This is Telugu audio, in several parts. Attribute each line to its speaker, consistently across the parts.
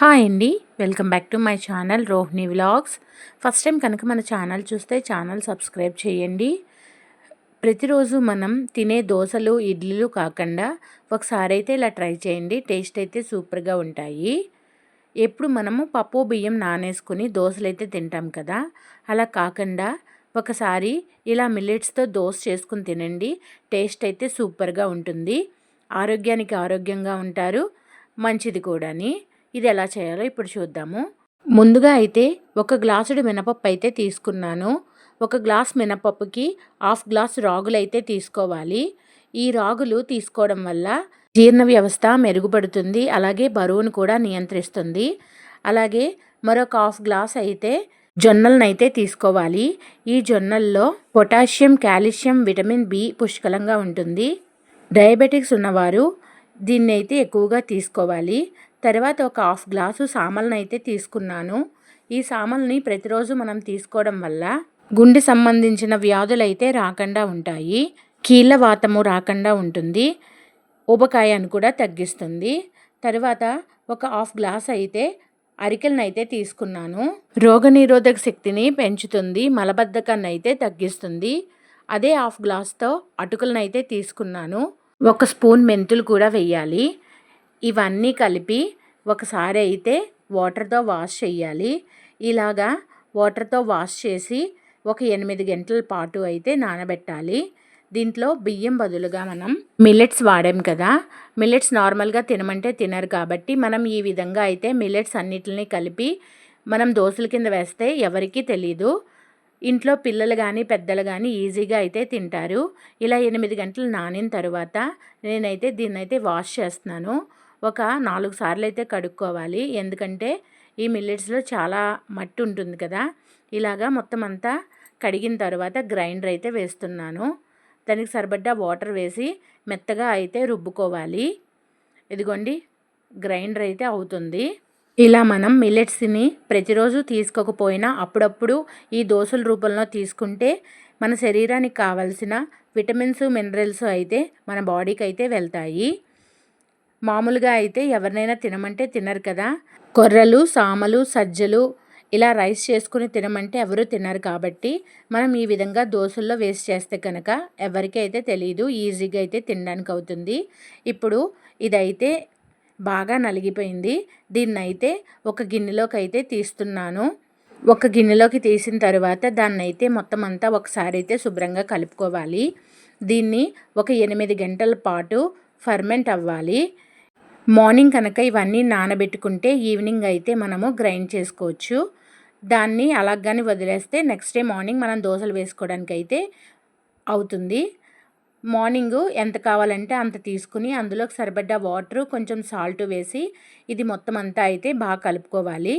Speaker 1: హాయ్ అండి. Welcome back to my channel Rohini vlogs. First time కనుక మన ఛానల్ చూస్తే ఛానల్ సబ్స్క్రైబ్ చేయండి. ప్రతిరోజు మనం తినే దోశలు ఇడ్లీలు కాకుండా ఒకసారి అయితే ఇలా ట్రై చేయండి. టేస్ట్ అయితే సూపర్గా ఉంటాయి. ఎప్పుడు మనము పప్పు బియ్యం నానేసుకుని దోశలు అయితే తింటాం కదా. అలా కాకుండా ఒకసారి ఇలా మిల్లెట్స్తో దోశ చేసుకుని తినండి. టేస్ట్ అయితే సూపర్గా ఉంటుంది. ఆరోగ్యానికి ఆరోగ్యంగా ఉంటారు. మంచిది కూడాని. ఇది ఎలా చేయాలో ఇప్పుడు చూద్దాము. ముందుగా అయితే ఒక గ్లాసుడు మినపప్పు అయితే తీసుకున్నాను. ఒక గ్లాస్ మినపప్పుకి హాఫ్ గ్లాస్ రాగులు అయితే తీసుకోవాలి. ఈ రాగులు తీసుకోవడం వల్ల జీర్ణ వ్యవస్థ మెరుగుపడుతుంది. అలాగే బరువును కూడా నియంత్రిస్తుంది. అలాగే మరొక హాఫ్ గ్లాస్ అయితే జొన్నలను అయితే తీసుకోవాలి. ఈ జొన్నల్లో పొటాషియం కాల్షియం విటమిన్ బి పుష్కలంగా ఉంటుంది. డయాబెటిక్స్ ఉన్నవారు దీన్ని అయితే ఎక్కువగా తీసుకోవాలి. తర్వాత ఒక హాఫ్ గ్లాసు సామలను అయితే తీసుకున్నాను. ఈ సామల్ని ప్రతిరోజు మనం తీసుకోవడం వల్ల గుండె సంబంధించిన వ్యాధులైతే రాకుండా ఉంటాయి. కీళ్ళ వాతము రాకుండా ఉంటుంది. ఉబకాయాన్ని కూడా తగ్గిస్తుంది. తర్వాత ఒక హాఫ్ గ్లాస్ అయితే అరికెలను అయితే తీసుకున్నాను. రోగనిరోధక శక్తిని పెంచుతుంది. మలబద్ధకాన్ని అయితే తగ్గిస్తుంది. అదే హాఫ్ గ్లాస్తో అటుకులను అయితే తీసుకున్నాను. ఒక స్పూన్ మెంతులు కూడా వెయ్యాలి ఇవన్నీ కలిపి ఒకసారి అయితే వాటర్తో వాష్ చేయాలి ఇలాగా వాటర్తో వాష్ చేసి ఒక ఎనిమిది గంటల పాటు అయితే నానబెట్టాలి. దీంట్లో బియ్యం బదులుగా మనం మిల్లెట్స్ వాడాం కదా. మిల్లెట్స్ నార్మల్గా తినమంటే తినరు కాబట్టి మనం ఈ విధంగా అయితే మిల్లెట్స్ అన్నిటిని కలిపి మనం దోశల కింద వేస్తే ఎవరికీ తెలీదు. ఇంట్లో పిల్లలు కానీ పెద్దలు కానీ ఈజీగా అయితే తింటారు. ఇలా ఎనిమిది గంటలు నానిన తర్వాత నేనైతే దీన్నైతే వాష్ చేస్తున్నాను. ఒక నాలుగు సార్లు అయితే కడుక్కోవాలి. ఎందుకంటే ఈ మిల్లెట్స్లో చాలా మట్టి ఉంటుంది కదా. ఇలాగా మొత్తం అంతా కడిగిన తర్వాత గ్రైండర్ అయితే వేస్తున్నాను. దానికి సరిపడ్డ వాటర్ వేసి మెత్తగా అయితే రుబ్బుకోవాలి. ఇదిగోండి గ్రైండర్ అయితే అవుతుంది. ఇలా మనం మిల్లెట్స్ని ప్రతిరోజు తీసుకోకపోయినా అప్పుడప్పుడు ఈ దోశల రూపంలో తీసుకుంటే మన శరీరానికి కావలసిన విటమిన్స్ మినరల్స్ అయితే మన బాడీకి అయితే వెళ్తాయి. మామూలుగా అయితే ఎవరినైనా తినమంటే తినరు కదా. కొర్రలు సామలు సజ్జలు ఇలా రైస్ చేసుకుని తినమంటే ఎవరు తినరు కాబట్టి మనం ఈ విధంగా దోశల్లో వేస్ట్ చేస్తే కనుక ఎవరికి అయితే తెలియదు ఈజీగా అయితే తినడానికి అవుతుంది. ఇప్పుడు ఇదైతే బాగా నలిగిపోయింది. దీన్ని అయితే ఒక గిన్నెలోకి అయితే తీస్తున్నాను. ఒక గిన్నెలోకి తీసిన తర్వాత దాన్ని అయితే మొత్తం అంతా ఒకసారి అయితే శుభ్రంగా కలుపుకోవాలి. దీన్ని ఒక ఎనిమిది గంటల పాటు ఫర్మెంట్ అవ్వాలి. మార్నింగ్ కనుక ఇవన్నీ నానబెట్టుకుంటే ఈవినింగ్ అయితే మనము గ్రైండ్ చేసుకోవచ్చు. దాన్ని అలాగని వదిలేస్తే నెక్స్ట్ డే మార్నింగ్ మనం దోశలు వేసుకోవడానికి అయితే అవుతుంది. మార్నింగ్ ఎంత కావాలంటే అంత తీసుకుని అందులోకి సరిపడ్డ వాటర్ కొంచెం సాల్ట్ వేసి ఇది మొత్తం అంతా అయితే బాగా కలుపుకోవాలి.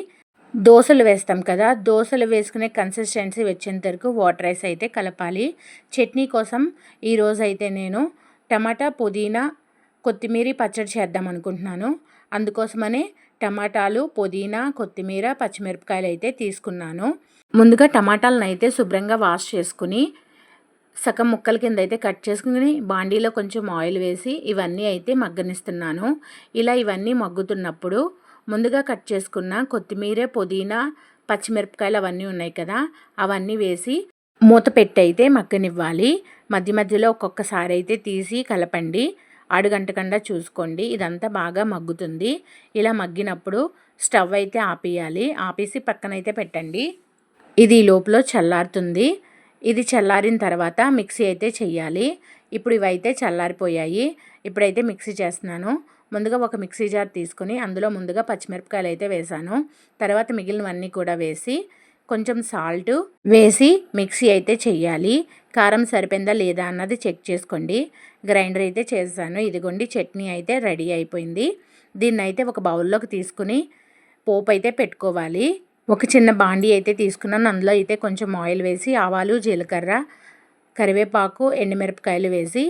Speaker 1: దోశలు వేస్తాం కదా దోశలు వేసుకునే కన్సిస్టెన్సీ వచ్చేంత వరకు వాటర్ రైస్ అయితే కలపాలి. చట్నీ కోసం ఈరోజు అయితే నేను టమాటా పుదీనా కొత్తిమీర పచ్చడి చేద్దాం అనుకుంటున్నాను. అందుకోసమనే టమాటాలు పుదీనా కొత్తిమీర పచ్చిమిరపకాయలు అయితే తీసుకున్నాను. ముందుగా టమాటాలను అయితే శుభ్రంగా వాష్ చేసుకుని సగం ముక్కల కింద అయితే కట్ చేసుకుని బాండీలో కొంచెం ఆయిల్ వేసి ఇవన్నీ అయితే మగ్గనిస్తున్నాను. ఇలా ఇవన్నీ మగ్గుతున్నప్పుడు ముందుగా కట్ చేసుకున్న కొత్తిమీర పుదీనా పచ్చిమిరపకాయలు అవన్నీ ఉన్నాయి కదా అవన్నీ వేసి మూత పెట్టి అయితే మగ్గనివ్వాలి. మధ్య మధ్యలో ఒక్కొక్కసారి అయితే తీసి కలపండి. అడుగంటకుండా చూసుకోండి. ఇదంతా బాగా మగ్గుతుంది. ఇలా మగ్గినప్పుడు స్టవ్ అయితే ఆపేయాలి. ఆపేసి పక్కనైతే పెట్టండి. ఇది లోపల చల్లారుతుంది. ఇది చల్లారిన తర్వాత మిక్సీ అయితే చెయ్యాలి. ఇప్పుడు ఇవైతే చల్లారిపోయాయి. ఇప్పుడైతే మిక్సీ చేస్తున్నాను. ముందుగా ఒక మిక్సీ జార్ తీసుకుని అందులో ముందుగా పచ్చిమిరపకాయలు అయితే వేసాను. తర్వాత మిగిలినవన్నీ కూడా వేసి కొంచెం సాల్ట్ వేసి మిక్సీ అయితే చేయాలి కారం సరిపోయిందా లేదా అన్నది చెక్ చేసుకోండి. గ్రైండర్ అయితే చేశాను. ఇదిగోండి చట్నీ అయితే రెడీ అయిపోయింది. దీన్ని అయితే ఒక బౌల్లోకి తీసుకుని పోపు అయితే పెట్టుకోవాలి. ఒక చిన్న బాండీ అయితే తీసుకున్నాను. అందులో అయితే కొంచెం ఆయిల్ వేసి ఆవాలు జీలకర్ర కరివేపాకు ఎండుమిరపకాయలు వేసి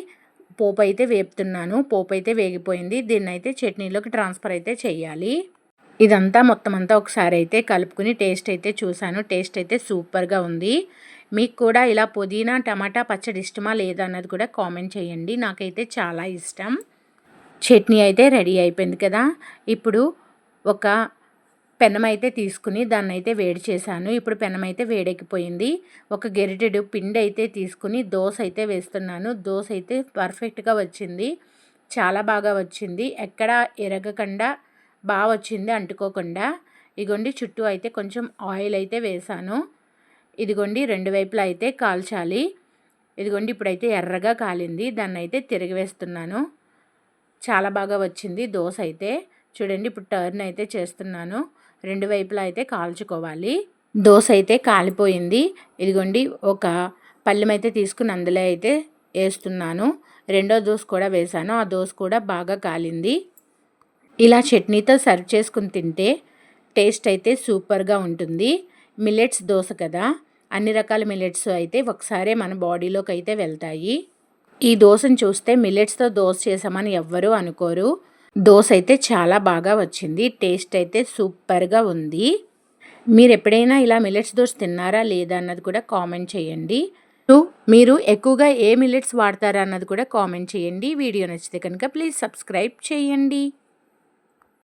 Speaker 1: పోపు అయితే వేపుతున్నాను. పోపు అయితే వేగిపోయింది. దీన్ని అయితే చట్నీలోకి ట్రాన్స్ఫర్ అయితే చేయాలి ఇదంతా మొత్తం అంతా ఒకసారి అయితే కలుపుకుని టేస్ట్ అయితే చూశాను. టేస్ట్ అయితే సూపర్గా ఉంది. మీకు కూడా ఇలా పుదీనా టమాటా పచ్చడి ఇష్టమా లేదా అన్నది కూడా కామెంట్ చేయండి. నాకైతే చాలా ఇష్టం. చట్నీ అయితే రెడీ అయిపోయింది కదా. ఇప్పుడు ఒక పెనం అయితే తీసుకుని దాన్ని అయితే వేడి చేశాను. ఇప్పుడు పెనం అయితే వేడెక్కిపోయింది. ఒక గెరిటెడు పిండి అయితే తీసుకుని దోశ అయితే వేస్తున్నాను. దోశ అయితే పర్ఫెక్ట్గా వచ్చింది. చాలా బాగా వచ్చింది. ఎక్కడ ఎరగకుండా బాగా వచ్చింది అంటుకోకుండా ఇగోండి చుట్టూ అయితే కొంచెం ఆయిల్ అయితే వేసాను. ఇదిగోండి రెండు వైపులా అయితే కాల్చాలి. ఇదిగోండి ఇప్పుడైతే ఎర్రగా కాలింది దాన్ని అయితే తిరగవేస్తున్నాను చాలా బాగా వచ్చింది దోశ అయితే. చూడండి ఇప్పుడు టర్న్ అయితే చేస్తున్నాను. రెండు వైపులా అయితే కాల్చుకోవాలి. దోశ అయితే కాలిపోయింది. ఇదిగోండి ఒక పళ్ళెం అయితే తీసుకుని అందులో అయితే వేస్తున్నాను. రెండో దోశ కూడా వేసాను. ఆ దోశ కూడా బాగా కాలింది. ఇలా చట్నీతో సర్వ్ చేసుకుని తింటే టేస్ట్ అయితే సూపర్గా ఉంటుంది. మిల్లెట్స్ దోశ కదా? అన్ని రకాల మిల్లెట్స్ అయితే ఒకసారే మన బాడీలోకి అయితే వెళ్తాయి. ఈ దోశను చూస్తే మిల్లెట్స్తో దోశ చేసామని ఎవ్వరూ అనుకోరు. దోశ అయితే చాలా బాగా వచ్చింది. టేస్ట్ అయితే సూపర్గా ఉంది. మీరు ఎప్పుడైనా ఇలా మిల్లెట్స్ దోశ తిన్నారా లేదా అన్నది కూడా కామెంట్ చేయండి. మీరు ఎక్కువగా ఏ మిల్లెట్స్ వాడతారా అన్నది కూడా కామెంట్ చేయండి. వీడియో నచ్చితే కనుక ప్లీజ్ సబ్స్క్రైబ్ చేయండి.